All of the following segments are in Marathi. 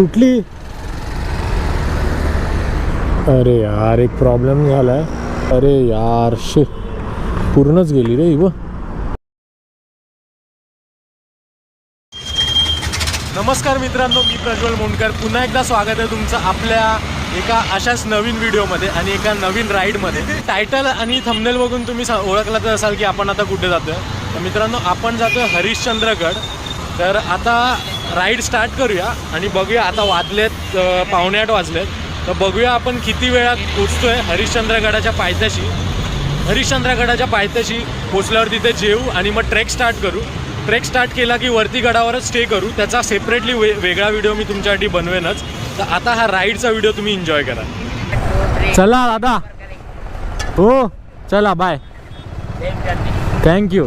तुटली अरे यार एक प्रॉब्लेम झालाय. अरे यार शे पूर्णच गेली रे व नमस्कार मित्रांनो मी प्रज्वल मोंडकर. पुन्हा एकदा स्वागत आहे तुमचं आपल्या एका अशाच नवीन व्हिडिओमध्ये आणि एका नवीन राईडमध्ये. टायटल आणि थंबनेल बघून तुम्ही सा- ओळखला तर असाल की आपण आता कुठे जातोय. तर मित्रांनो आपण जातोय हरिश्चंद्रगड. तर आता राईड स्टार्ट करूया आणि बघूया आता वाजलेत पावणे आठ वाजलेत. तर बघूया आपण किती वेळात पोचतोय हरिश्चंद्रगडाच्या पायथ्याशी. हरिश्चंद्रगडाच्या पायथ्याशी पोचल्यावर तिथे जेऊ आणि मग ट्रेक स्टार्ट करू. ट्रेक स्टार्ट केला की वरती गडावरच स्टे करू. त्याचा सेपरेटली वे वेगळा व्हिडिओ मी तुमच्यासाठी बनवेनच. तर आता हा राईडचा व्हिडिओ तुम्ही एन्जॉय करा. चला दादा. हो चला बाय थँक्यू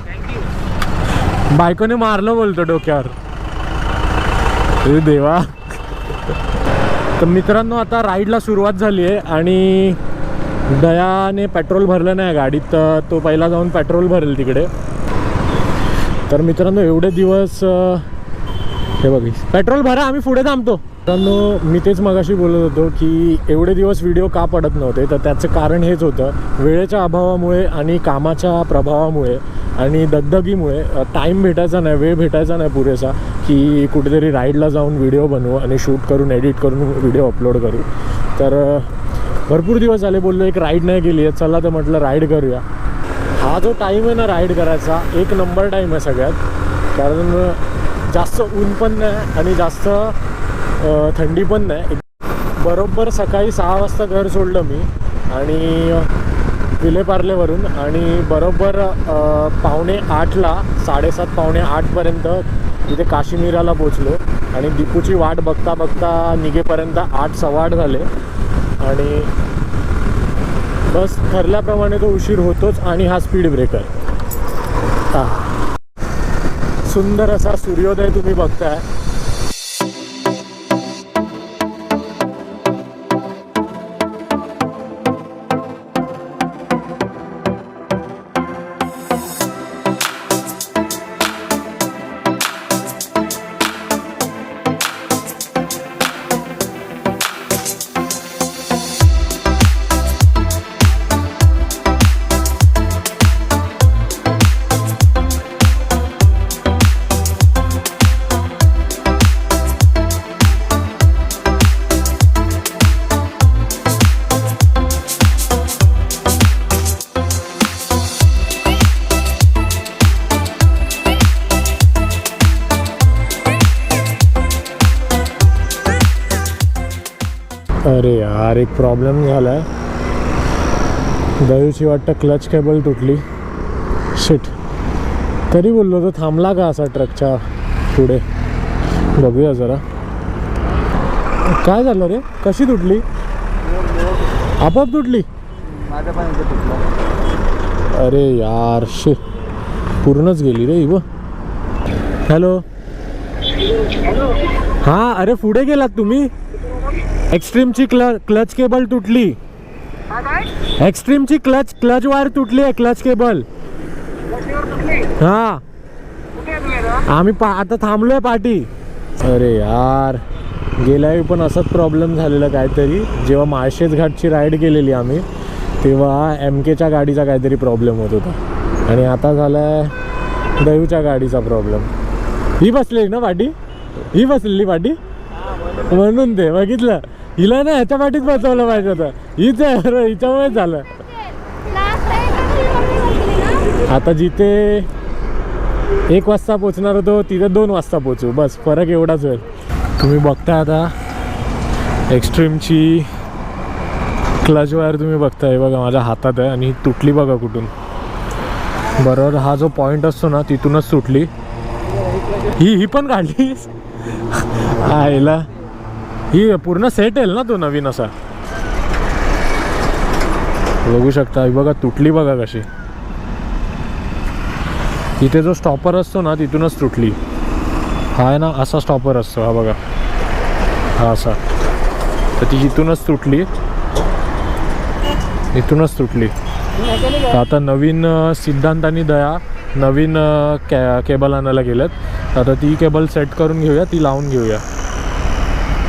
बायकोने मारलं बोलतो डोक्यावर. हे देवा. तर मित्रांनो आता राईडला सुरुवात झाली आहे आणि दयाने पेट्रोल भरलं नाही गाडीत तर तो पहिला जाऊन पेट्रोल भरेल तिकडे. तर मित्रांनो एवढे दिवस हे बघ पेट्रोल भरा आम्ही पुढे थांबतो. मित्रांनो मी तेच मगाशी बोलत होतो की एवढे दिवस व्हिडिओ का पडत नव्हते? तर त्याचं कारण हेच होतं. वेळेच्या अभावामुळे आणि कामाच्या प्रभावामुळे आणि दगदगीमुळे टाईम भेटायचा नाही वेळ भेटायचा नाही पुरेसा की कुठेतरी राईडला जाऊन व्हिडिओ बनवू आणि शूट करून एडिट करून व्हिडिओ अपलोड करू. तर भरपूर दिवस झाले बोललो एक राईड नाही केली आहे चला तर म्हटलं राईड करूया. हा जो टाईम आहे ना राईड करायचा एक नंबर टाईम आहे सगळ्यात. कारण जास्त ऊन पण नाही आणि जास्त थंडी पण नाही. बरोबर सकाळी सहा वाजता घर सोडलं मी आणि विलेपार्लेवरून आणि बरोबर पावणे आठला साडेसात पावणे आठपर्यंत इथे काश्मीराला पोचलो आणि दीपूची वाट बघता बघता निघेपर्यंत आठ सव्वा आठ झाले. आणि बस ठरल्याप्रमाणे तो उशीर होतोच आणि हा स्पीड ब्रेकर. हां. सुंदर असा सूर्योदय तुम्ही बघताय. अरे यार एक प्रॉब्लेम झाला आहे दयूची वाटतं क्लच केबल तुटली. शिट तरी बोललो तो थांबला का असा ट्रकच्या पुढे? बघूया जरा. काय झालं रे? कशी तुटली? आपोआप तुटली? अरे यार शे पूर्णच गेली रे इव. व हॅलो हां अरे पुढे गेलात तुम्ही? एक्स्ट्रीमची क्ल क्लच केबल तुटली. एक्स्ट्रीमची क्लच क्लच वायर तुटली आहे क्लच केबल हां. आम्ही पा आता थांबलोय पाठी. अरे यार गेल्यावेळी पण असंच प्रॉब्लेम झालेला काहीतरी. जेव्हा माळशेज घाटची राईड केलेली आम्ही तेव्हा एम केच्या गाडीचा काहीतरी प्रॉब्लेम होत होता. आणि आता झालाय दयूच्या गाडीचा प्रॉब्लेम ही बसलेली ना पाठी? ही बसलेली पाठी? म्हणून ते बघितलं? हिला ना ह्याच्या पाठीत बसवलं पाहिजे होतं. हीच आहे हिच्यामुळेच झालं. आता जिथे एक वाजता पोचणार होतो तिथे दोन वाजता पोचू. बस फरक एवढाच होईल. तुम्ही बघता आता एक्स्ट्रीमची क्लच वायर तुम्ही बघताय. बघा माझ्या हातात आहे आणि ही तुटली बघा कुठून. बरोबर हा जो पॉईंट असतो ना तिथूनच तुटली. ही ही पण काढली हा ही पूर्ण सेट येईल ना तो नवीन असा. बघू शकता ही बघा तुटली बघा कशी. इथे जो स्टॉपर असतो ना तिथूनच तुटली. हा आहे ना असा स्टॉपर असतो हा बघा. हा असा. तर ती इथूनच तुटली. इथूनच तुटली. तर आता नवीन सिद्धांत आणि दया नवीन कॅ कॅ केबल आणायला गेल्यात आता ती केबल सेट करून घेऊया ती लावून घेऊया.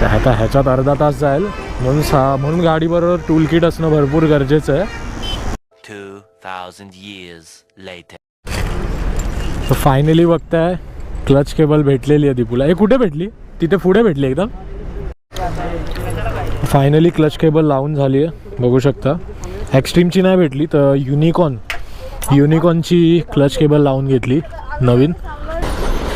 तर आता ह्याच्यात अर्धा तास जाईल. म्हणून सा म्हणून गाडीबरोबर टूल किट असणं भरपूर गरजेचं आहे. 2,000 years later. तर फायनली बघताय क्लच केबल भेटलेली आहे दीपूला. हे कुठे भेटली? तिथे पुढे भेटली एकदम? फायनली क्लच केबल लावून झाली आहे. बघू शकता. ॲक्स्ट्रीमची नाही भेटली तर युनिकॉन युनिकॉनची क्लच केबल लावून घेतली नवीन.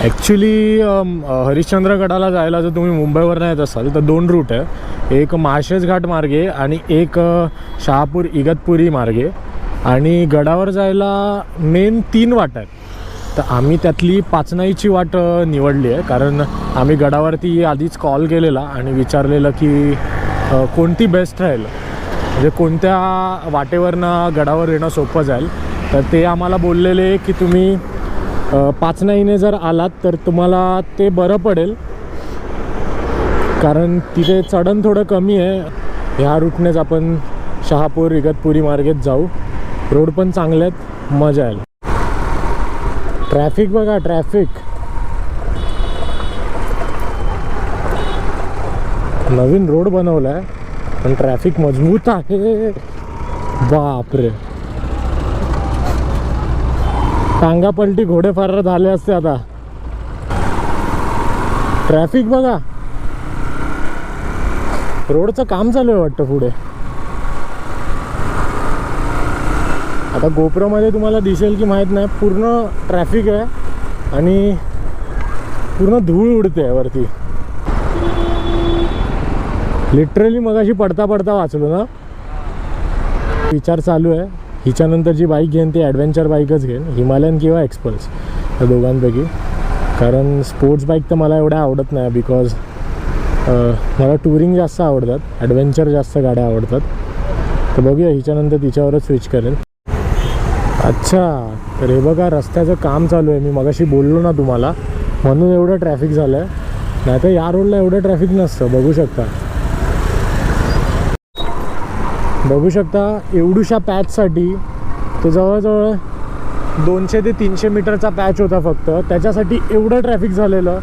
ॲक्च्युली um, हरिश्चंद्रगडाला जायला जर तुम्ही मुंबईवर येत असाल तर दोन रूट आहे. एक माळशेज घाट मार्गे आणि एक शहापूर इगतपुरी मार्गे. आणि गडावर जायला मेन तीन वाट आहेत. तर आम्ही त्यातली पाचनाईची वाट निवडली आहे. कारण आम्ही गडावरती आधीच कॉल केलेला आणि विचारलेलं की कोणती बेस्ट राहील? म्हणजे कोणत्या वाटेवरनं गडावर येणं सोपं जाईल? तर ते आम्हाला बोललेले की तुम्ही पाचनाईने जर आलात तर तुम्हाला ते बरं पडेल. कारण तिथे चढण थोडं कमी आहे. ह्या रूटनेच आपण शहापूर इगतपुरी मार्गेत जाऊ. रोड पण चांगले आहेत. मजा येईल. ट्रॅफिक बघा ट्रॅफिक. नवीन रोड बनवला आहे पण ट्रॅफिक मजबूत आहे. बापरे. टांगा पलटी झाले असते आता. ट्रॅफिक बघा. रोडचं काम चालू आहे वाटतं पुढे. आता गोप्रोमध्ये तुम्हाला दिसेल की माहीत नाही पूर्ण ट्रॅफिक आहे आणि पूर्ण धूळ उडते आहे वरती. लिटरली मगाशी पडता पडता वाचलो ना. विचार चालू आहे. हिच्यानंतर जी बाईक घेईन ती ॲडव्हेंचर बाईकच घेईन हिमालयन किंवा एक्सपल्स या दोघांपैकी. कारण स्पोर्ट्स बाईक तर मला एवढ्या आवडत नाही बिकॉज मला टुरिंग जास्त आवडतात ॲडव्हेंचर जास्त गाड्या आवडतात. तर बघूया हिच्यानंतर तिच्यावरच स्विच करेन. अच्छा तर हे बघा रस्त्याचं काम चालू आहे. मी मगाशी बोललो ना तुम्हाला म्हणून एवढं ट्रॅफिक झालं आहे नाही तर या रोडला एवढं ट्रॅफिक नसतं बघू शकता. बघू शकता एवढूशा पॅचसाठी तो जवळजवळ दोनशे ते तीनशे मीटरचा पॅच होता फक्त. त्याच्यासाठी एवढं ट्रॅफिक झालेलं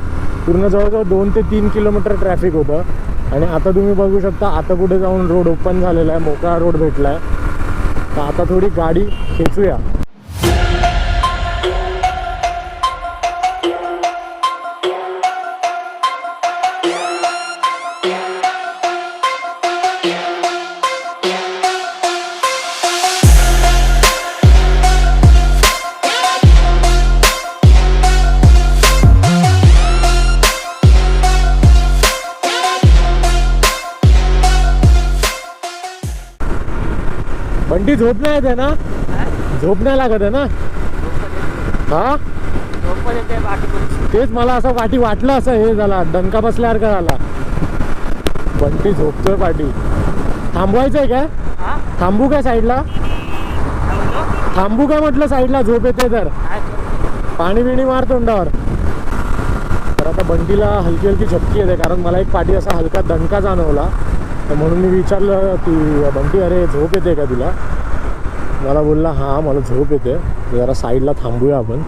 पूर्ण जवळजवळ दोन ते तीन किलोमीटर ट्रॅफिक होतं. आणि आता तुम्ही बघू शकता आता कुठे जाऊन रोड ओपन झालेला आहे मोकळा रोड भेटला आहे तर आता थोडी गाडी खेचूया. बंटी झोप नाही येते ना? झोप नाही लागत आहे ना? हा? तेच मला असं पाठी वाटलं असं हे झाला डंका बसल्यासारखा झाला बंटी झोपतोय पाठी थांबवायचं आहे काय? थांबू काय साईडला? थांबू काय म्हटलं साईडला? झोप येते तर. पाणी बिणी मार तोंडावर. तर आता बंटीला हलकी हलकी झपकी येते कारण मला एक पाठी असा हलका दणका जाणवला. तर म्हणून मी विचारलं की बंटी अरे झोप येते का तुला? मला बोलला हां मला झोप येते. जरा साईडला थांबूया आपण.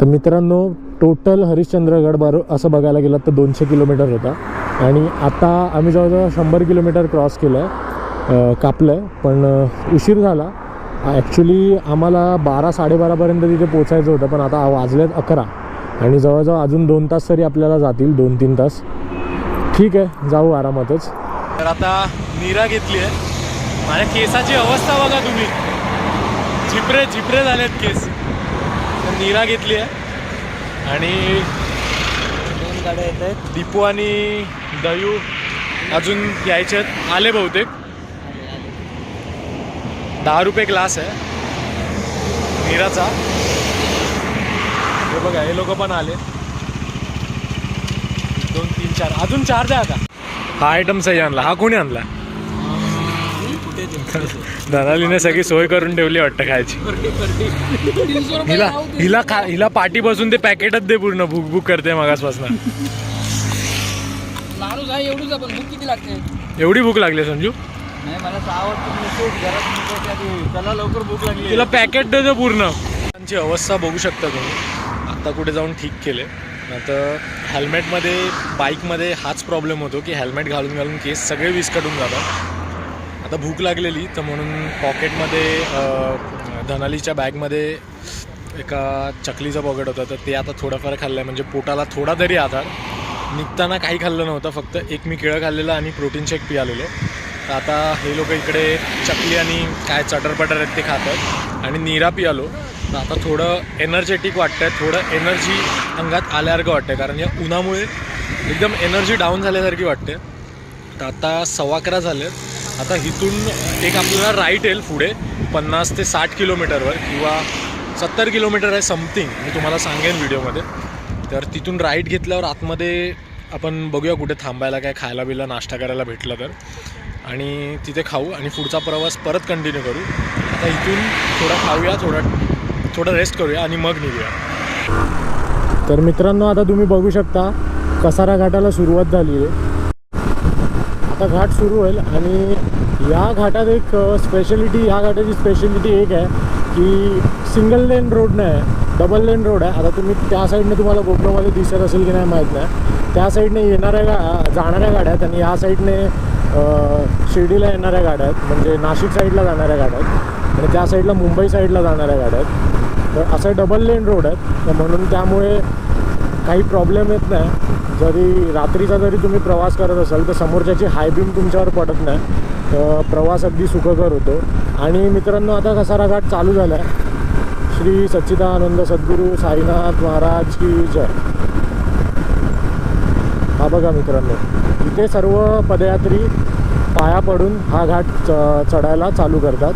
तर मित्रांनो टोटल हरिश्चंद्रगड बारो असं बघायला गेलं तर दोनशे किलोमीटर होता. आणि आता आम्ही जवळजवळ शंभर किलोमीटर क्रॉस केलं आहे कापलं आहे पण उशीर झाला. ॲक्च्युली आम्हाला बारा साडेबारापर्यंत तिथे पोचायचं होतं पण आता वाजलेत अकरा. आणि जवळजवळ अजून दोन तास तरी आपल्याला जातील दोन तीन तास. ठीक आहे जाऊ आरामातच. तर आता नीरा घेतली आहे. माझ्या केसाची अवस्था बघा तुम्ही. झिपरे झिपरे झालेत केस. तर नीरा घेतली आहे. आणि दोन गाड्या येत आहेत. दीपू आणि दयू अजून यायचे आहेत. आले बहुतेक. दहा रुपये ग्लास आहे. नीराचा. हे बघा हे लोक पण आले. दोन तीन चार. अजून चार द्या आता. हा आयटम सही आणला. हा कोणी आणला? धनालीने सगळी सोय करून ठेवली वाटतं खायची. हिला हिला खा हिला पाठी बसून ते पॅकेटच दे पूर्ण. भूक भूक करते मगासपासून. एवढी भूक लागली संजू. तिला पॅकेट देतो पूर्ण. त्यांची अवस्था बघू शकता तुम्ही. आता कुठे जाऊन ठीक केले. आता हेल्मेटमध्ये बाईकमध्ये हाच प्रॉब्लेम होतो की हेल्मेट घालून घालून केस सगळे विस्कटून जातात. आता भूक लागलेली तर म्हणून पॉकेटमध्ये धनालीच्या बॅगमध्ये एका चकलीचं पॉकेट होतं. तर ते आता थोडंफार खाल्लं आहे म्हणजे पोटाला थोडा तरी आधार. निघताना काही खाल्लं नव्हतं फक्त एक मी केळं खाल्लेलं आणि प्रोटीन शेक पियालेलो. तर आता हे लोक इकडे चकली आणि काय चटरपटर आहेत ते खातात. आणि निरा पियालो. तर आता थोडं एनर्जेटिक वाटतं आहे थोडं एनर्जी अंगात आल्यासारखं वाटतं कारण या उन्हामुळे एकदम एनर्जी डाऊन झाल्यासारखी वाटते. तर आता सव्वा अकरा झाले आता इथून एक आपल्याला राईट येईल पुढे पन्नास ते साठ किलोमीटरवर किंवा सत्तर किलोमीटर आहे समथिंग मी तुम्हाला सांगेन व्हिडिओमध्ये. तर तिथून राईट घेतल्यावर आतमध्ये आपण बघूया कुठे थांबायला काय खायला बिला नाश्ता करायला भेटलं तर. आणि तिथे खाऊ आणि पुढचा प्रवास परत कंटिन्यू करू. आता इथून थोडा खाऊया थोडा थोडं रेस्ट करूया आणि मग निघूया. तर मित्रांनो आता तुम्ही बघू शकता कसारा घाटाला सुरुवात झाली आहे. आता घाट सुरू होईल आणि या घाटात एक स्पेशलिटी या घाटाची स्पेशलिटी एक आहे की सिंगल लेन रोड नाही आहे डबल लेन रोड आहे. आता तुम्ही त्या साईडने तुम्हाला गोप्रोमध्ये दिसत असेल की नाही माहीत नाही. त्या साईडने येणाऱ्या गा जाणाऱ्या गाड्या आहेत आणि या साईडने शिर्डीला येणाऱ्या गाड्या आहेत. म्हणजे नाशिक साईडला जाणाऱ्या गाड्या आहेत आणि त्या साईडला मुंबई साईडला जाणाऱ्या गाड्या आहेत. तर असं डबल लेन रोड आहेत तर म्हणून त्यामुळे काही प्रॉब्लेम येत नाही. जरी रात्रीचा जरी तुम्ही प्रवास करत असाल तर समोरच्याची हायबीम तुमच्यावर पडत नाही. तर प्रवास अगदी सुखकर होतो. आणि मित्रांनो आता कसारा घाट चालू झाला आहे श्री सच्चिदानंद सद्गुरू साईनाथ महाराज की जय. हा बघा मित्रांनो इथे सर्व पदयात्री पाया पडून हा घाट च चढायला चालू करतात.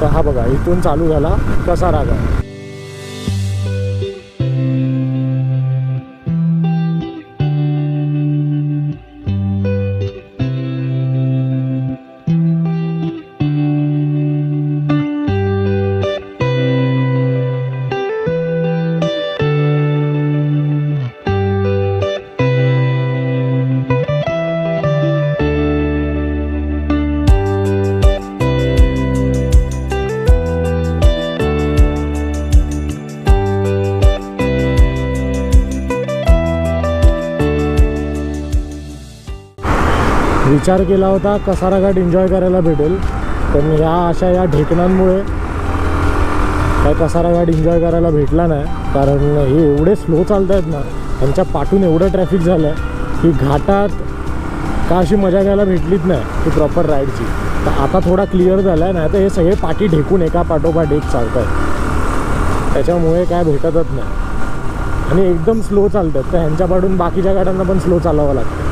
तर हा बघा इथून चालू झाला कसारा घाट विचार केला होता कसारा घाट एन्जॉय करायला भेटेल. पण ह्या अशा या ढेकणांमुळे काय कसारा घाट एन्जॉय करायला भेटला नाही. कारण हे एवढे स्लो चालत आहेत ना त्यांच्या पाठून एवढं ट्रॅफिक झालं आहे की घाटात का अशी मजा घ्यायला भेटलीच नाही ती प्रॉपर राईडची तर आता थोडा क्लिअर झाला आहे नाही तर हे सगळे पाठी ढेकून एका पाठोपाठ एक चालत आहेत त्याच्यामुळे काय भेटतच नाही. आणि एकदम स्लो चालतात तर ह्यांच्या पाठून बाकीच्या गाड्यांना पण स्लो चालवावं लागतं.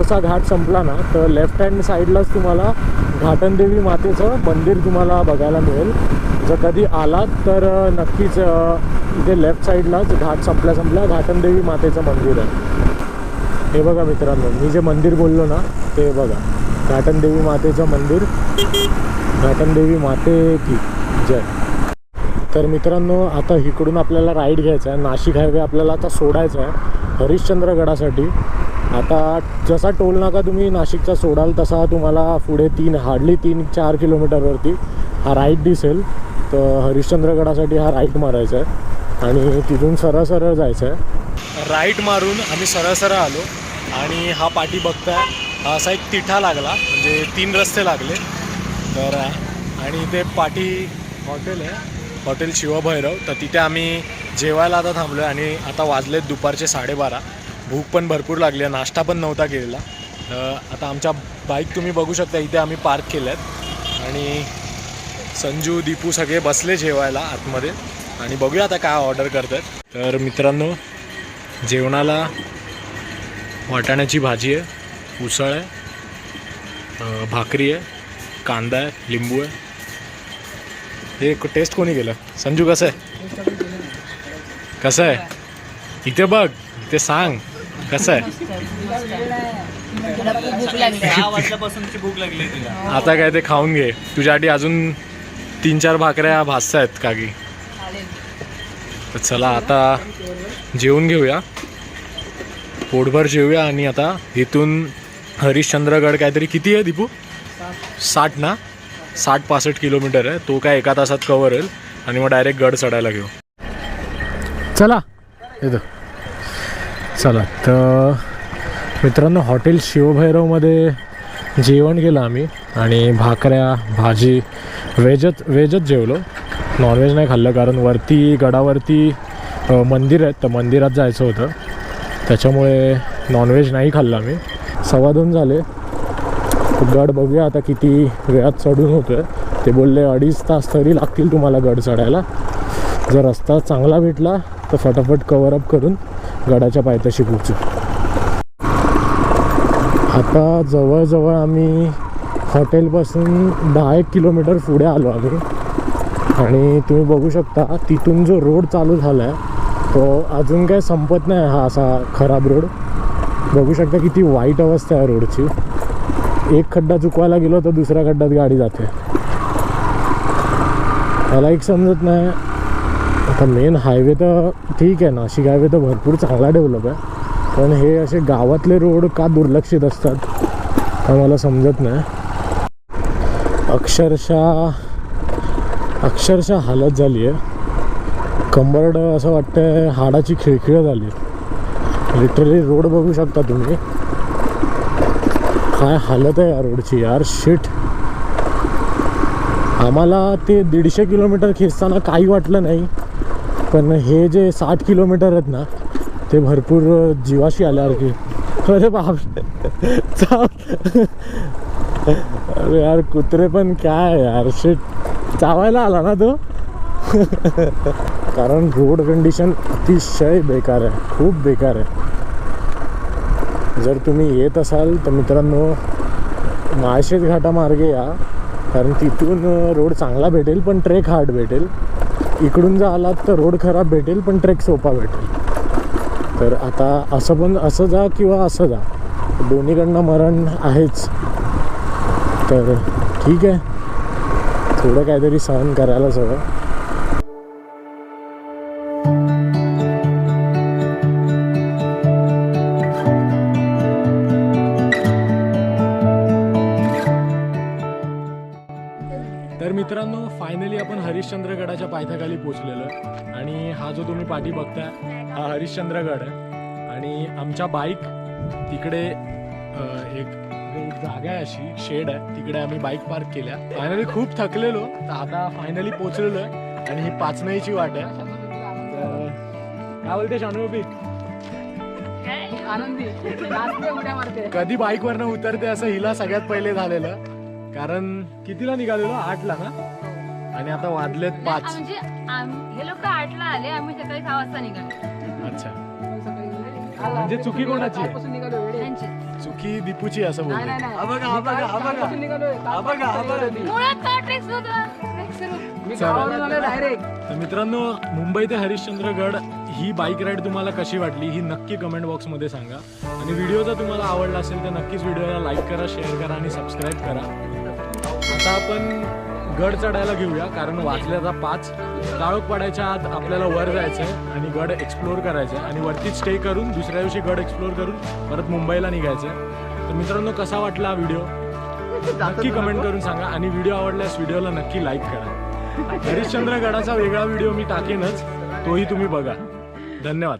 जसा घाट संपला ना तर लेफ्ट हँड साईडलाच तुम्हाला घाटनदेवी मातेचं मंदिर तुम्हाला बघायला मिळेल. जर कधी आलात तर नक्कीच इथे लेफ्ट साईडलाच घाट संपल्या संपल्या घाटनदेवी मातेचं मंदिर आहे. हे बघा मित्रांनो मी जे मंदिर बोललो ना ते बघा. घाटनदेवी मातेचं मंदिर. घाटनदेवी माते की जय. तर मित्रांनो आता इकडून आपल्याला राईड घ्यायचा आहे. नाशिक हायवे आपल्याला आता सोडायचा आहे. हरिश्चंद्रगडासाठी. आता जसा टोल नाका तुम्ही नाशिकचा सोडाल तसा तुम्हाला पुढे तीन हार्डली तीन चार किलोमीटरवरती हा राईट दिसेल. तर हरिश्चंद्रगडासाठी हा राईट मारायचा आहे आणि तिथून सरळ सरळ जायचं आहे राईट मारून आम्ही सरळ सरळ आलो आणि हा पाठी बघताय. हा असा एक तिठा लागला म्हणजे तीन रस्ते लागले. तर आणि ते पाठी हॉटेल आहे. हॉटेल शिवभैरव. तर तिथे आम्ही जेवायला आता थांबलो आहे आणि आता वाजलेत दुपारचे साडेबारा. भूक पण भरपूर लागली आहे नाश्ता पण नव्हता केलेला. तर आता आमच्या बाईक तुम्ही बघू शकता इथे आम्ही पार्क केल्यात आहेत आणि संजू दीपू सगळे बसले जेवायला आतमध्ये. आणि बघूया आता काय ऑर्डर करतात. तर मित्रांनो जेवणाला वाटाण्याची भाजी आहे उसळ आहे भाकरी आहे कांदा आहे लिंबू आहे. हे टेस्ट कोणी केलं? संजू कसं आहे? कसं आहे? इथे बघ इथे सांग. कसं आहे? आता काय ते खाऊन घे. तुझ्यासाठी अजून तीन चार भाकऱ्या भासत आहेत कागी तर चला आता जेवून घेऊया. पोटभर जेवूया आणि आता इथून हरिश्चंद्रगड काहीतरी किती आहे दीपू? साठ ना? साठ पासष्ट किलोमीटर आहे. तो काय एका तासात कवर होईल आणि मग डायरेक्ट गड चढायला घेऊ. चला येतो. चला तर मित्रांनो हॉटेल शिवभैरवमध्ये जेवण केलं आम्ही आणि भाकऱ्या भाजी व्हेजच व्हेजच जेवलो. नॉनव्हेज नाही खाल्लं कारण वरती गडावरती मंदिर आहेत तर मंदिरात जायचं होतं. त्याच्यामुळे नॉनव्हेज नाही खाल्लं आम्ही. सव्वा दोन झाले. गड बघूया आता किती वेळात चढून होतं ते बोलले अडीच तास तरी लागतील तुम्हाला गड चढायला. जर रस्ता चांगला भेटला तर फटाफट कवर अप करून गडाच्या पायथ्याशी पोहोचू. आता जवळजवळ आम्ही हॉटेलपासून दहा एक किलोमीटर पुढे आलो आम्ही. आणि तुम्ही बघू शकता तिथून जो रोड चालू झाला आहे तो अजून काय संपत नाही हा असा खराब रोड. बघू शकता किती वाईट अवस्था आहे रोडची. एक खड्डा चुकवायला गेलो तर दुसऱ्या खड्ड्यात गाडी जाते. मला एक समजत नाही आता मेन हायवे तर ठीक आहे नाशिक हायवे तर भरपूर चांगला डेव्हलप आहे. पण हे असे गावातले रोड का दुर्लक्षित असतात हे मला समजत नाही. अक्षरशः अक्षरशः हालत झाली आहे. कंबरड असं वाटतं हाडाची खिळखिळ झाली लिटरली रोड बघू शकता तुम्ही. काय हालत आहे या रोडची यार शिट आम्हाला ते दीडशे किलोमीटर खेचताना काही वाटलं नाही. पण हे जे साठ किलोमीटर आहेत ना ते भरपूर जीवाशी आल्यासारखे. अरे बाप अरे यार कुत्रे पण काय यार शेट चावायला आला ना तो? कारण रोड कंडिशन अतिशय बेकार आहे खूप बेकार आहे. जर तुम्ही येत असाल तर मित्रांनो माळशेज घाटामार्गे या. कारण तिथून रोड चांगला भेटेल पण ट्रेक हार्ड भेटेल. इकडून जर आलात तर रोड खराब भेटेल पण ट्रेक सोपा भेटेल. तर आता असं पण असं जा किंवा असं जा. दोन्हीकडनं मरण आहेच. तर ठीक आहे. थोडं काहीतरी सहन करायलाच हवं हा पाठी बघताय. हा हरिश्चंद्रगड आहे आणि आमच्या बाईक तिकडे एक एक जागा आहे अशी शेड आहे. तिकडे आम्ही बाईक पार्क केल्या. फायनली खूप थकलेलो तर आता फायनली पोचलेलो आहे. आणि ही पाचनाईची वाट आहे. काय बोलते मारते. कधी बाईक वरनं उतरते असं हिला सगळ्यात पहिले झालेलं. कारण कितीला निघालेलो? आठला ना? आणि आता वाजलेत पाच. हे लोक आठला आले आम्ही सकाळी सहा वाजता निघालो. अच्छा. म्हणजे चुकी कोणाची? त्यांची. चुकी दीपूची असं बोलते. मुळात का ट्रेक्स होता सुरू. तर मित्रांनो मुंबई ते हरिश्चंद्रगड ही बाईक राईड तुम्हाला कशी वाटली ही नक्की कमेंट बॉक्समध्ये सांगा. आणि व्हिडिओ जर तुम्हाला आवडला असेल तर नक्कीच व्हिडिओला लाईक करा शेअर करा आणि सबस्क्राईब करा. आता आपण गड चढायला घेऊया कारण आता पाच काळोख पडायच्या आत आपल्याला वर जायचं आहे आणि गड एक्सप्लोर करायचं आहे आणि वरतीच स्टे करून दुसऱ्या दिवशी गड एक्सप्लोर करून परत मुंबईला निघायचं आहे तर मित्रांनो कसा वाटला हा व्हिडिओ नक्की कमेंट करून सांगा. आणि व्हिडिओ आवडल्यास व्हिडिओला नक्की लाईक करा. हरिश्चंद्रगडाचा वेगळा व्हिडिओ मी टाकेनच. तोही तुम्ही बघा. धन्यवाद.